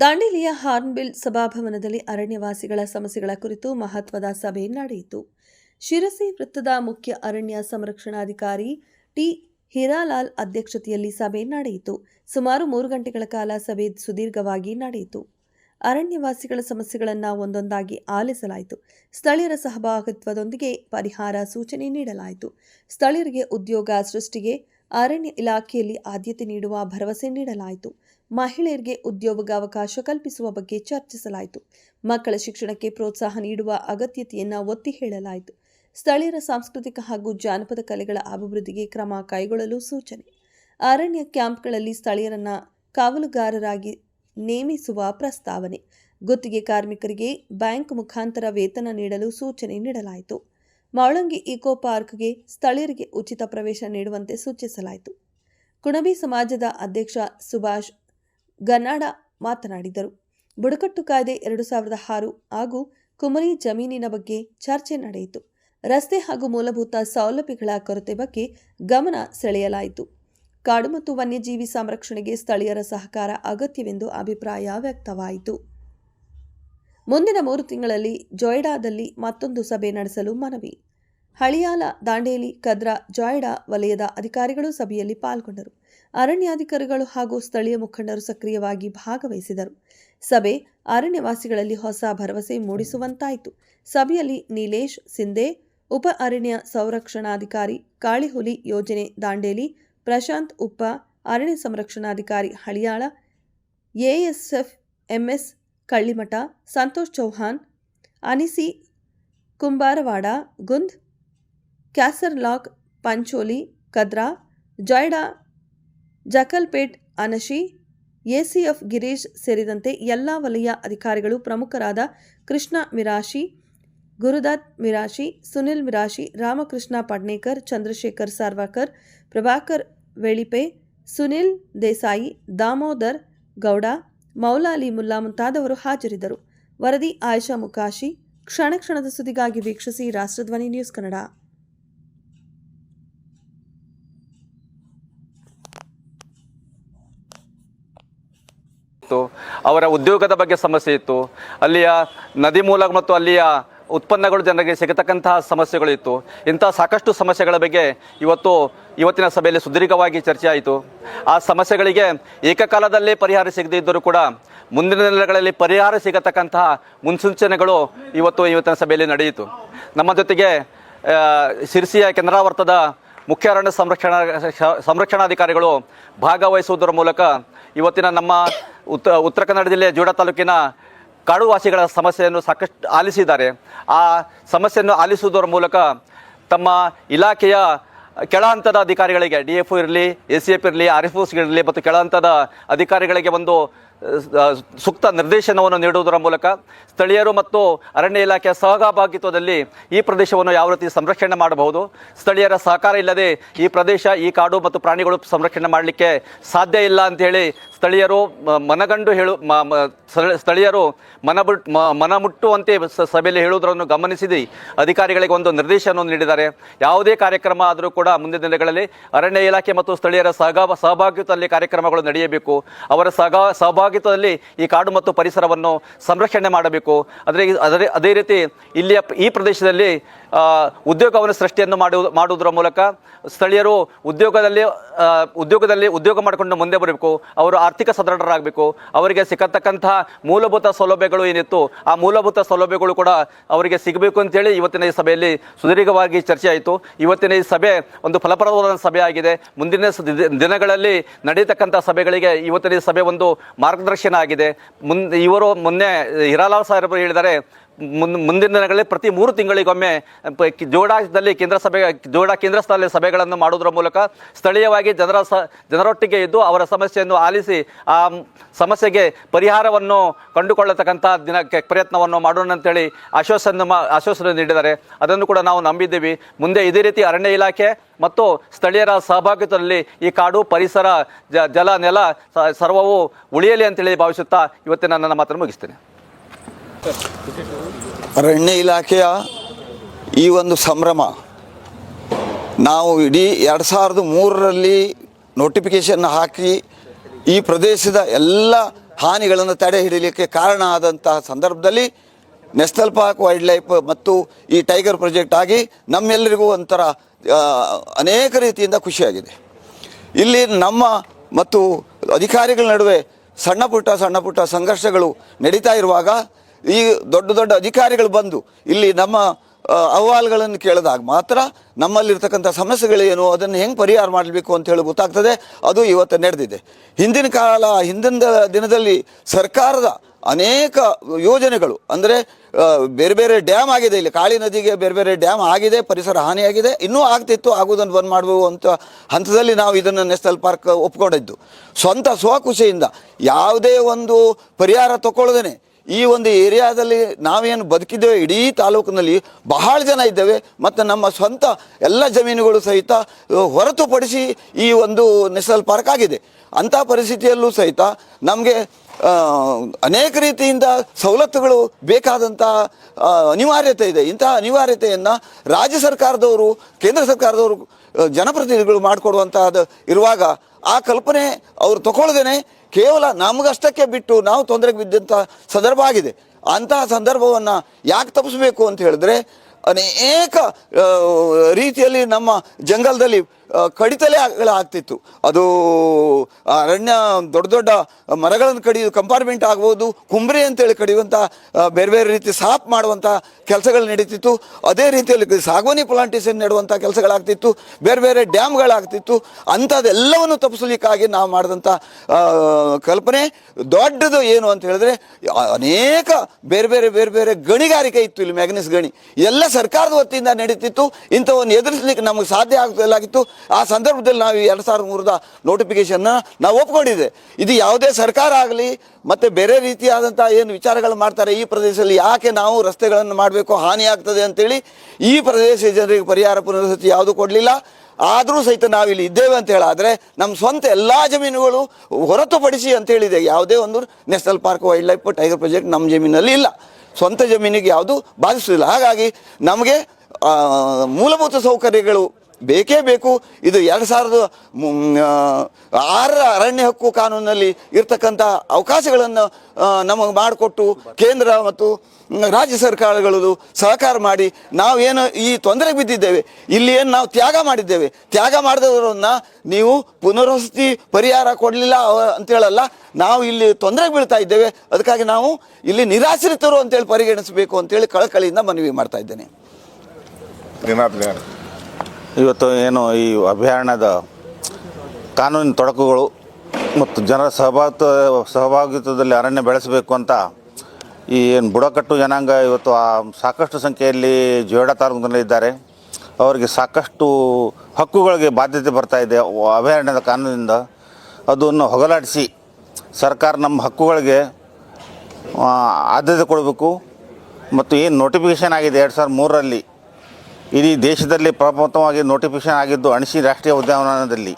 ದಾಂಡೇಲಿಯ Hornbill ಸಭಾಭವನದಲ್ಲಿ ಅರಣ್ಯವಾಸಿಗಳ ಸಮಸ್ಯೆಗಳ ಕುರಿತು ಮಹತ್ವದ ಸಭೆ ನಡೆಯಿತು. ಶಿರಸಿ ವೃತ್ತದ ಮುಖ್ಯ ಅರಣ್ಯ ಸಂರಕ್ಷಣಾಧಿಕಾರಿ ಟಿ. ಹಿರಾಲಾಲ್ ಅಧ್ಯಕ್ಷತೆಯಲ್ಲಿ ಸಭೆ ನಡೆಯಿತು. ಸುಮಾರು ಮೂರು ಗಂಟೆಗಳ ಕಾಲ ಸಭೆ ಸುದೀರ್ಘವಾಗಿ ನಡೆಯಿತು. ಅರಣ್ಯವಾಸಿಗಳ ಸಮಸ್ಯೆಗಳನ್ನು ಒಂದೊಂದಾಗಿ ಆಲಿಸಲಾಯಿತು. ಸ್ಥಳೀಯರ ಸಹಭಾಗಿತ್ವದೊಂದಿಗೆ ಪರಿಹಾರ ಸೂಚನೆ ನೀಡಲಾಯಿತು. ಸ್ಥಳೀಯರಿಗೆ ಉದ್ಯೋಗ ಸೃಷ್ಟಿಗೆ ಅರಣ್ಯ ಇಲಾಖೆಯಲ್ಲಿ ಆದ್ಯತೆ ನೀಡುವ ಭರವಸೆ ನೀಡಲಾಯಿತು. ಮಹಿಳೆಯರಿಗೆ ಉದ್ಯೋಗಾವಕಾಶ ಕಲ್ಪಿಸುವ ಬಗ್ಗೆ ಚರ್ಚಿಸಲಾಯಿತು. ಮಕ್ಕಳ ಶಿಕ್ಷಣಕ್ಕೆ ಪ್ರೋತ್ಸಾಹ ನೀಡುವ ಅಗತ್ಯತೆಯನ್ನು ಒತ್ತಿ ಹೇಳಲಾಯಿತು. ಸ್ಥಳೀಯರ ಸಾಂಸ್ಕೃತಿಕ ಹಾಗೂ ಜಾನಪದ ಕಲೆಗಳ ಅಭಿವೃದ್ಧಿಗೆ ಕ್ರಮ ಕೈಗೊಳ್ಳಲು ಸೂಚನೆ. ಅರಣ್ಯ ಕ್ಯಾಂಪ್ಗಳಲ್ಲಿ ಸ್ಥಳೀಯರನ್ನ ಕಾವಲುಗಾರರಾಗಿ ನೇಮಿಸುವ ಪ್ರಸ್ತಾವನೆ. ಗುತ್ತಿಗೆ ಕಾರ್ಮಿಕರಿಗೆ ಬ್ಯಾಂಕ್ ಮುಖಾಂತರ ವೇತನ ನೀಡಲು ಸೂಚನೆ ನೀಡಲಾಯಿತು. ಮಾಳಂಗಿ ಇಕೋ ಪಾರ್ಕ್ಗೆ ಸ್ಥಳೀಯರಿಗೆ ಉಚಿತ ಪ್ರವೇಶ ನೀಡುವಂತೆ ಸೂಚಿಸಲಾಯಿತು. ಕುಣಬಿ ಸಮಾಜದ ಅಧ್ಯಕ್ಷ ಸುಭಾಷ್ ಗನ್ನಾಡ ಮಾತನಾಡಿದರು. ಬುಡಕಟ್ಟು ಕಾಯ್ದೆ ಎರಡು ಸಾವಿರದ ಆರು ಹಾಗೂ ಕುಮರಿ ಜಮೀನಿನ ಬಗ್ಗೆ ಚರ್ಚೆ ನಡೆಯಿತು. ರಸ್ತೆ ಹಾಗೂ ಮೂಲಭೂತ ಸೌಲಭ್ಯಗಳ ಕೊರತೆ ಬಗ್ಗೆ ಗಮನ ಸೆಳೆಯಲಾಯಿತು. ಕಾಡು ಮತ್ತು ವನ್ಯಜೀವಿ ಸಂರಕ್ಷಣೆಗೆ ಸ್ಥಳೀಯರ ಸಹಕಾರ ಅಗತ್ಯವೆಂದು ಅಭಿಪ್ರಾಯ ವ್ಯಕ್ತವಾಯಿತು. ಮುಂದಿನ ಮೂರು ತಿಂಗಳಲ್ಲಿ ಜೊಯ್ಡಾದಲ್ಲಿ ಮತ್ತೊಂದು ಸಭೆ ನಡೆಸಲು ಮನವಿ. ಹಳಿಯಾಲ ದಾಂಡೇಲಿ, ಕದ್ರಾ, ಜಾಯ್ಡಾ ವಲಯದ ಅಧಿಕಾರಿಗಳು ಸಭೆಯಲ್ಲಿ ಪಾಲ್ಗೊಂಡರು. ಅರಣ್ಯಾಧಿಕಾರಿಗಳು ಹಾಗೂ ಸ್ಥಳೀಯ ಮುಖಂಡರು ಸಕ್ರಿಯವಾಗಿ ಭಾಗವಹಿಸಿದರು. ಸಭೆ ಅರಣ್ಯವಾಸಿಗಳಲ್ಲಿ ಹೊಸ ಭರವಸೆ ಮೂಡಿಸುವಂತಾಯಿತು. ಸಭೆಯಲ್ಲಿ ನೀಲೇಶ್ ಸಿಂಧೆ, ಉಪ ಅರಣ್ಯ ಸಂರಕ್ಷಣಾಧಿಕಾರಿ ಕಾಳಿಹುಲಿ ಯೋಜನೆ ದಾಂಡೇಲಿ, ಪ್ರಶಾಂತ್ ಉಪ್ಪ, ಅರಣ್ಯ ಸಂರಕ್ಷಣಾಧಿಕಾರಿ Haliyal, ASF, M S Kallimath, Santosh Chauhan ಅನಿಸಿ Kumbarwada, Gund Castle Rock, Pancholi, Kadra, Joida, Jagalpet, Anshi, ACF Girish ಸೇರಿದಂತೆ ಎಲ್ಲ ವಲಯ ಅಧಿಕಾರಿಗಳು ಪ್ರಮುಖರಾದ ಕೃಷ್ಣ ಮಿರಾಶಿ, ಗುರುದತ್ ಮಿರಾಶಿ, ಸುನಿಲ್ ಮಿರಾಶಿ, ರಾಮಕೃಷ್ಣ ಪಡ್ನೇಕರ್, ಚಂದ್ರಶೇಖರ್ ಸಾರ್ವಾಕರ್, ಪ್ರಭಾಕರ್ ವೇಳಿಪೆ, ಸುನಿಲ್ ದೇಸಾಯಿ, ದಾಮೋದರ್ ಗೌಡ, ಮೌಲಾಲಿ ಮುಲ್ಲಾ ಮುಂತಾದವರು ಹಾಜರಿದ್ದರು. ವರದಿ ಆಯಶಾ ಮುಕಾಶಿ. ಕ್ಷಣ ಕ್ಷಣದ ಸುದ್ದಿಗಾಗಿ ವೀಕ್ಷಿಸಿ ರಾಷ್ಟ್ರಧ್ವನಿ ನ್ಯೂಸ್ ಕನ್ನಡ. ಇತ್ತು, ಅವರ ಉದ್ಯೋಗದ ಬಗ್ಗೆ ಸಮಸ್ಯೆ ಇತ್ತು, ಅಲ್ಲಿಯ ನದಿ ಮೂಲ ಮತ್ತು ಅಲ್ಲಿಯ ಉತ್ಪನ್ನಗಳು ಜನರಿಗೆ ಸಿಗತಕ್ಕಂತಹ ಸಮಸ್ಯೆಗಳು ಇತ್ತು. ಇಂಥ ಸಾಕಷ್ಟು ಸಮಸ್ಯೆಗಳ ಬಗ್ಗೆ ಇವತ್ತು ಇವತ್ತಿನ ಸಭೆಯಲ್ಲಿ ಸುದೀರ್ಘವಾಗಿ ಚರ್ಚೆ ಆಯಿತು ಆ ಸಮಸ್ಯೆಗಳಿಗೆ ಏಕಕಾಲದಲ್ಲೇ ಪರಿಹಾರ ಸಿಗದಿದ್ದರೂ ಕೂಡ ಮುಂದಿನ ದಿನಗಳಲ್ಲಿ ಪರಿಹಾರ ಸಿಗತಕ್ಕಂತಹ ಮುನ್ಸೂಚನೆಗಳು ಇವತ್ತು ಇವತ್ತಿನ ಸಭೆಯಲ್ಲಿ ನಡೆಯಿತು. ನಮ್ಮ ಜೊತೆಗೆ ಶಿರಸಿಯ ಕೆನರಾವರ್ತದ ಮುಖ್ಯ ಅರಣ್ಯ ಸಂರಕ್ಷಣಾ ಸಂರಕ್ಷಣಾಧಿಕಾರಿಗಳು ಭಾಗವಹಿಸುವುದರ ಮೂಲಕ ಇವತ್ತಿನ ನಮ್ಮ ಉತ್ತ ಉತ್ತರ ಕನ್ನಡ ಜಿಲ್ಲೆಯ ಜೋಡ ತಾಲೂಕಿನ ಕಾಡುವಾಸಿಗಳ ಸಮಸ್ಯೆಯನ್ನು ಸಾಕಷ್ಟು ಆಲಿಸಿದ್ದಾರೆ. ಆ ಸಮಸ್ಯೆಯನ್ನು ಆಲಿಸುವುದರ ಮೂಲಕ ತಮ್ಮ ಇಲಾಖೆಯ ಕೆಳ ಹಂತದ ಅಧಿಕಾರಿಗಳಿಗೆ, ಡಿ ಎಫ್ ಇರಲಿ, ಎ ಸಿ ಎಫ್ ಇರಲಿ, ಆರ್ ಎಫ್ ಇರಲಿ ಮತ್ತು ಕೆಳ ಹಂತದ ಅಧಿಕಾರಿಗಳಿಗೆ ಒಂದು ಸೂಕ್ತ ನಿರ್ದೇಶನವನ್ನು ನೀಡುವುದರ ಮೂಲಕ ಸ್ಥಳೀಯರು ಮತ್ತು ಅರಣ್ಯ ಇಲಾಖೆಯ ಸಹಭಾಗಿತ್ವದಲ್ಲಿ ಈ ಪ್ರದೇಶವನ್ನು ಯಾವ ರೀತಿ ಸಂರಕ್ಷಣೆ ಮಾಡಬಹುದು? ಸ್ಥಳೀಯರ ಸಹಕಾರ ಇಲ್ಲದೆ ಈ ಪ್ರದೇಶ, ಈ ಕಾಡು ಮತ್ತು ಪ್ರಾಣಿಗಳು ಸಂರಕ್ಷಣೆ ಮಾಡಲಿಕ್ಕೆ ಸಾಧ್ಯ ಇಲ್ಲ ಅಂತೇಳಿ ಸ್ಥಳೀಯರು ಮನಗಂಡು ಹೇಳು ಸ್ಥಳೀಯರು ಮನಬುಟ್ ಮ- ಮನಮುಟ್ಟುವಂತೆ ಸ- ಸಭೆಯಲ್ಲಿ ಹೇಳುವುದನ್ನು ಗಮನಿಸಿದೆ. ಅಧಿಕಾರಿಗಳಿಗೆ ಒಂದು ನಿರ್ದೇಶನವನ್ನು ನೀಡಿದ್ದಾರೆ. ಯಾವುದೇ ಕಾರ್ಯಕ್ರಮ ಆದರೂ ಕೂಡ ಮುಂದಿನ ದಿನಗಳಲ್ಲಿ ಅರಣ್ಯ ಇಲಾಖೆ ಮತ್ತು ಸ್ಥಳೀಯರ ಸಹಭಾ ಸಹಭಾಗಿತ್ವದಲ್ಲಿ ಕಾರ್ಯಕ್ರಮಗಳು ನಡೆಯಬೇಕು. ಅವರ ಸಹ ಸಹಭಾಗಿತ್ವದಲ್ಲಿ ಈ ಕಾಡು ಮತ್ತು ಪರಿಸರವನ್ನು ಸಂರಕ್ಷಣೆ ಮಾಡಬೇಕು. ಆದರೆ ಅದರ ಅದೇ ರೀತಿ ಇಲ್ಲಿಯ ಈ ಪ್ರದೇಶದಲ್ಲಿ ಉದ್ಯೋಗವನ್ನು ಸೃಷ್ಟಿಯನ್ನು ಮಾಡುವ, ಮಾಡುವುದರ ಮೂಲಕ ಸ್ಥಳೀಯರು ಉದ್ಯೋಗದಲ್ಲಿ ಉದ್ಯೋಗದಲ್ಲಿ ಉದ್ಯೋಗ ಮಾಡಿಕೊಂಡು ಮುಂದೆ ಬರಬೇಕು. ಅವರು ಆರ್ಥಿಕ ಸದೃಢರಾಗಬೇಕು. ಅವರಿಗೆ ಸಿಗತಕ್ಕಂತಹ ಮೂಲಭೂತ ಸೌಲಭ್ಯಗಳು ಏನಿತ್ತು, ಆ ಮೂಲಭೂತ ಸೌಲಭ್ಯಗಳು ಕೂಡ ಅವರಿಗೆ ಸಿಗಬೇಕು ಅಂತೇಳಿ ಇವತ್ತಿನ ಈ ಸಭೆಯಲ್ಲಿ ಸುದೀರ್ಘವಾಗಿ ಚರ್ಚೆ ಆಯಿತು. ಇವತ್ತಿನ ಈ ಸಭೆ ಒಂದು ಫಲಪ್ರದವಾದ ಸಭೆ ಆಗಿದೆ. ಮುಂದಿನ ದಿನಗಳಲ್ಲಿ ನಡೆಯತಕ್ಕಂಥ ಸಭೆಗಳಿಗೆ ಇವತ್ತಿನ ಸಭೆ ಒಂದು ಮಾರ್ಗದರ್ಶನ ಆಗಿದೆ. ಮುನ್, ಇವರು ಮೊನ್ನೆ ಹಿರಾಲಾಲ್ ಸಾಹೇಬರು ಹೇಳಿದರೆ ಮುಂದಿನ ದಿನಗಳಲ್ಲಿ ಪ್ರತಿ ಮೂರು ತಿಂಗಳಿಗೊಮ್ಮೆ ಜೋಡಾದಲ್ಲಿ ಕೇಂದ್ರ ಸಭೆ, ಜೋಡಾ ಕೇಂದ್ರ ಸ್ಥಳದಲ್ಲಿ ಸಭೆಗಳನ್ನು ಮಾಡುವುದರ ಮೂಲಕ ಸ್ಥಳೀಯವಾಗಿ ಜನರ ಸ, ಜನರೊಟ್ಟಿಗೆ ಇದ್ದು ಅವರ ಸಮಸ್ಯೆಯನ್ನು ಆಲಿಸಿ, ಆ, ಸಮಸ್ಯೆಗೆ ಪರಿಹಾರವನ್ನು ಕಂಡುಕೊಳ್ಳತಕ್ಕಂಥ ದಿನಕ್ಕೆ ಪ್ರಯತ್ನವನ್ನು ಮಾಡೋಣ ಅಂತೇಳಿ ಆಶ್ವಾಸನ ಆಶ್ವಾಸನೆ ನೀಡಿದ್ದಾರೆ. ಅದನ್ನು ಕೂಡ ನಾವು ನಂಬಿದ್ದೀವಿ. ಮುಂದೆ ಇದೇ ರೀತಿ ಅರಣ್ಯ ಇಲಾಖೆ ಮತ್ತು ಸ್ಥಳೀಯರ ಸಹಭಾಗಿತ್ವದಲ್ಲಿ ಈ ಕಾಡು, ಪರಿಸರ ಜಲ, ನೆಲ ಸರ್ವವು ಉಳಿಯಲಿ ಅಂತೇಳಿ ಭಾವಿಸುತ್ತಾ ಇವತ್ತಿನ ನನ್ನ ಮಾತನ್ನು ಮುಗಿಸ್ತೇನೆ. ಅರಣ್ಯ ಇಲಾಖೆಯ ಈ ಒಂದು ಸಂಭ್ರಮ. ನಾವು ಇಡೀ ಎರಡು ಸಾವಿರದ ಮೂರರಲ್ಲಿ ನೋಟಿಫಿಕೇಶನ್ ಹಾಕಿ ಈ ಪ್ರದೇಶದ ಎಲ್ಲ ಹಾನಿಗಳನ್ನು ತಡೆ ಹಿಡಿಯಲಿಕ್ಕೆ ಕಾರಣ ಆದಂತಹ ಸಂದರ್ಭದಲ್ಲಿ ನ್ಯಾಷನಲ್ ಪಾರ್ಕ್ ವೈಲ್ಡ್ ಲೈಫ್ ಮತ್ತು ಈ ಟೈಗರ್ ಪ್ರಾಜೆಕ್ಟ್ ಆಗಿ ನಮ್ಮೆಲ್ಲರಿಗೂ ಒಂಥರ ಅನೇಕ ರೀತಿಯಿಂದ ಖುಷಿಯಾಗಿದೆ. ಇಲ್ಲಿ ನಮ್ಮ ಮತ್ತು ಅಧಿಕಾರಿಗಳ ನಡುವೆ ಸಣ್ಣ ಪುಟ್ಟ ಸಣ್ಣ ಪುಟ್ಟ ಸಂಘರ್ಷಗಳು ನಡೀತಾ ಇರುವಾಗ ಈ ದೊಡ್ಡ ದೊಡ್ಡ ಅಧಿಕಾರಿಗಳು ಬಂದು ಇಲ್ಲಿ ನಮ್ಮ ಅಹವಾಲುಗಳನ್ನು ಕೇಳಿದಾಗ ಮಾತ್ರ ನಮ್ಮಲ್ಲಿರ್ತಕ್ಕಂಥ ಸಮಸ್ಯೆಗಳೇನು, ಅದನ್ನು ಹೆಂಗೆ ಪರಿಹಾರ ಮಾಡಬೇಕು ಅಂತ ಹೇಳಿ ಗೊತ್ತಾಗ್ತದೆ. ಅದು ಇವತ್ತು ನಡೆದಿದೆ. ಹಿಂದಿನ ಕಾಲ, ಹಿಂದಿನ ದಿನದಲ್ಲಿ ಸರ್ಕಾರದ ಅನೇಕ ಯೋಜನೆಗಳು, ಅಂದರೆ ಬೇರೆ ಬೇರೆ ಡ್ಯಾಮ್ ಆಗಿದೆ. ಇಲ್ಲಿ ಕಾಳಿ ನದಿಗೆ ಬೇರೆ ಬೇರೆ ಡ್ಯಾಮ್ ಆಗಿದೆ, ಪರಿಸರ ಹಾನಿಯಾಗಿದೆ, ಇನ್ನೂ ಆಗ್ತಿತ್ತು ಆಗುವುದನ್ನು ಬಂದ್ ಮಾಡಬೇಕು ಅಂತ ಹಂತದಲ್ಲಿ ನಾವು ಇದನ್ನು ನ್ಯಾಷನಲ್ ಪಾರ್ಕ್ ಒಪ್ಕೊಂಡಿದ್ದು. ಸ್ವಂತ ಸ್ವಖುಷಿಯಿಂದ ಯಾವುದೇ ಒಂದು ಪರಿಹಾರ ತಗೊಳ್ಳದೇನೆ ಈ ಒಂದು ಏರಿಯಾದಲ್ಲಿ ನಾವೇನು ಬದುಕಿದ್ದೇವೆ? ಇಡೀ ತಾಲೂಕಿನಲ್ಲಿ ಬಹಳ ಜನ ಇದ್ದೇವೆ. ಮತ್ತು ನಮ್ಮ ಸ್ವಂತ ಎಲ್ಲ ಜಮೀನುಗಳು ಸಹಿತ ಹೊರತುಪಡಿಸಿ ಈ ಒಂದು ನ್ಯಾಷನಲ್ ಪಾರ್ಕ್ ಆಗಿದೆ. ಅಂಥ ಪರಿಸ್ಥಿತಿಯಲ್ಲೂ ಸಹಿತ ನಮಗೆ ಅನೇಕ ರೀತಿಯಿಂದ ಸವಲತ್ತುಗಳು ಬೇಕಾದಂಥ ಅನಿವಾರ್ಯತೆ ಇದೆ. ಇಂತಹ ಅನಿವಾರ್ಯತೆಯನ್ನು ರಾಜ್ಯ ಸರ್ಕಾರದವರು, ಕೇಂದ್ರ ಸರ್ಕಾರದವರು ಜನಪ್ರತಿನಿಧಿಗಳು ಮಾಡಿಕೊಡುವಂತಹದ್ದು ಇರುವಾಗ ಆ ಕಲ್ಪನೆ ಅವರು ತಗೊಳ್ದೇನೆ ಕೇವಲ ನಮಗಷ್ಟಕ್ಕೆ ಬಿಟ್ಟು ನಾವು ತೊಂದರೆಗೆ ಬಿದ್ದಂಥ ಸಂದರ್ಭ ಆಗಿದೆ. ಅಂತಹ ಸಂದರ್ಭವನ್ನು ಯಾಕೆ ತಪ್ಪಿಸ್ಬೇಕು ಅಂತ ಹೇಳಿದ್ರೆ ಅನೇಕ ರೀತಿಯಲ್ಲಿ ನಮ್ಮ ಜಂಗಲದಲ್ಲಿ ಕಡಿತಲೇ ಆಗ್ತಿತ್ತು. ಅದು ಅರಣ್ಯ, ದೊಡ್ಡ ದೊಡ್ಡ ಮರಗಳನ್ನು ಕಡಿಯೋದು ಕಂಪಾರ್ಟ್ಮೆಂಟ್ ಆಗ್ಬೋದು, ಕುಂಬ್ರಿ ಅಂತೇಳಿ ಕಡಿಯುವಂಥ ಬೇರೆ ಬೇರೆ ರೀತಿ ಸಾಪ್ ಮಾಡುವಂಥ ಕೆಲಸಗಳು ನಡೀತಿತ್ತು. ಅದೇ ರೀತಿಯಲ್ಲಿ ಸಾಗೋನಿ ಪ್ಲಾಂಟೇಶನ್ ನೆಡುವಂಥ ಕೆಲಸಗಳಾಗ್ತಿತ್ತು. ಬೇರೆ ಬೇರೆ ಡ್ಯಾಮ್ಗಳಾಗ್ತಿತ್ತು. ಅಂಥದ್ದೆಲ್ಲವನ್ನು ತಪ್ಪಿಸಲಿಕ್ಕಾಗಿ ನಾವು ಮಾಡಿದಂಥ ಕಲ್ಪನೆ ದೊಡ್ಡದು ಏನು ಅಂತ ಹೇಳಿದ್ರೆ, ಅನೇಕ ಬೇರೆ ಬೇರೆ ಬೇರೆ ಬೇರೆ ಗಣಿಗಾರಿಕೆ ಇತ್ತು ಇಲ್ಲಿ ಮ್ಯಾಗ್ನಿಸ್ ಗಣಿ. ಎಲ್ಲ ಸರ್ಕಾರದ ವತಿಯಿಂದ ನಡೀತಿತ್ತು. ಇಂಥವನ್ನು ಎದುರಿಸಲಿಕ್ಕೆ ನಮಗೆ ಸಾಧ್ಯ ಆಗ್ತಿಲ್ಲಾಗಿತ್ತು ಆ ಸಂದರ್ಭದಲ್ಲಿ ನಾವು ಎರಡು ಸಾವಿರದ ಮೂರದ ನೋಟಿಫಿಕೇಶನ್ನ ನಾವು ಒಪ್ಕೊಂಡಿದ್ದೆ. ಇದು ಯಾವುದೇ ಸರ್ಕಾರ ಆಗಲಿ, ಮತ್ತು ಬೇರೆ ರೀತಿಯಾದಂಥ ಏನು ವಿಚಾರಗಳು ಮಾಡ್ತಾರೆ ಈ ಪ್ರದೇಶದಲ್ಲಿ ಯಾಕೆ ನಾವು ರಸ್ತೆಗಳನ್ನು ಮಾಡಬೇಕು, ಹಾನಿ ಆಗ್ತದೆ ಅಂತೇಳಿ ಈ ಪ್ರದೇಶ ಜನರಿಗೆ ಪರಿಹಾರ ಪುನರ್ವಸತಿ ಯಾವುದು ಕೊಡಲಿಲ್ಲ. ಆದರೂ ಸಹಿತ ನಾವು ಇಲ್ಲಿ ಇದ್ದೇವೆ ಅಂತ ಹೇಳಾದರೆ ನಮ್ಮ ಸ್ವಂತ ಎಲ್ಲ ಜಮೀನುಗಳು ಹೊರತುಪಡಿಸಿ ಅಂತ ಹೇಳಿದೆ. ಯಾವುದೇ ಒಂದು national park wild life tiger project ನಮ್ಮ ಜಮೀನಲ್ಲಿ ಇಲ್ಲ. ಸ್ವಂತ ಜಮೀನಿಗೆ ಯಾವುದು ಬಾಧಿಸುವುದಿಲ್ಲ. ಹಾಗಾಗಿ ನಮಗೆ ಮೂಲಭೂತ ಸೌಕರ್ಯಗಳು ಬೇಕೇ ಬೇಕು. ಇದು ಎರಡು ಸಾವಿರದ ಆರರ ಅರಣ್ಯ ಹಕ್ಕು ಕಾನೂನಿನಲ್ಲಿ ಇರ್ತಕ್ಕಂಥ ಅವಕಾಶಗಳನ್ನು ನಮಗೆ ಮಾಡಿಕೊಟ್ಟು ಕೇಂದ್ರ ಮತ್ತು ರಾಜ್ಯ ಸರ್ಕಾರಗಳು ಸಹಕಾರ ಮಾಡಿ ನಾವೇನು ಈ ತೊಂದರೆಗೆ ಬಿದ್ದಿದ್ದೇವೆ, ಇಲ್ಲಿ ಏನು ನಾವು ತ್ಯಾಗ ಮಾಡಿದ್ದೇವೆ, ತ್ಯಾಗ ಮಾಡಿದವರನ್ನ ನೀವು ಪುನರ್ವಸತಿ ಪರಿಹಾರ ಕೊಡಲಿಲ್ಲ ಅಂತೇಳಲ್ಲ, ನಾವು ಇಲ್ಲಿ ತೊಂದರೆಗೆ ಬೀಳ್ತಾ ಇದ್ದೇವೆ, ಅದಕ್ಕಾಗಿ ನಾವು ಇಲ್ಲಿ ನಿರಾಶ್ರಿತರು ಅಂತೇಳಿ ಪರಿಗಣಿಸಬೇಕು ಅಂತೇಳಿ ಕಳಕಳಿಯಿಂದ ಮನವಿ ಮಾಡ್ತಾ ಇದ್ದೇನೆ. ಇವತ್ತು ಏನು ಈ ಅಭಯಾರಣ್ಯದ ಕಾನೂನಿನ ತೊಡಕುಗಳು ಮತ್ತು ಜನರ ಸಹಭಾಗಿತ್ವ ಸಹಭಾಗಿತ್ವದಲ್ಲಿ ಅರಣ್ಯ ಬೆಳೆಸಬೇಕು ಅಂತ ಈ ಏನು ಬುಡಕಟ್ಟು ಜನಾಂಗ ಇವತ್ತು ಆ ಸಾಕಷ್ಟು ಸಂಖ್ಯೆಯಲ್ಲಿ ಜೋಡ ತಾಲೂಕಿನಲ್ಲಿದ್ದಾರೆ ಅವರಿಗೆ ಸಾಕಷ್ಟು ಹಕ್ಕುಗಳಿಗೆ ಬಾಧ್ಯತೆ ಬರ್ತಾ ಇದೆ ಅಭಯಾರಣ್ಯದ ಕಾನೂನಿಂದ ಅದನ್ನು ಹೊಗಲಾಡಿಸಿ ಸರ್ಕಾರ ನಮ್ಮ ಹಕ್ಕುಗಳಿಗೆ ಆದ್ಯತೆ ಕೊಡಬೇಕು. ಮತ್ತು ಏನು ನೋಟಿಫಿಕೇಷನ್ ಆಗಿದೆ ಎರಡು ಸಾವಿರದ ಮೂರರಲ್ಲಿ ಇಡೀ ದೇಶದಲ್ಲಿ ಪ್ರಪ್ರಥಮವಾಗಿ ನೋಟಿಫಿಕೇಶನ್ ಆಗಿದ್ದು ಅಣಸಿ ರಾಷ್ಟ್ರೀಯ ಉದ್ಯಾನವನದಲ್ಲಿ.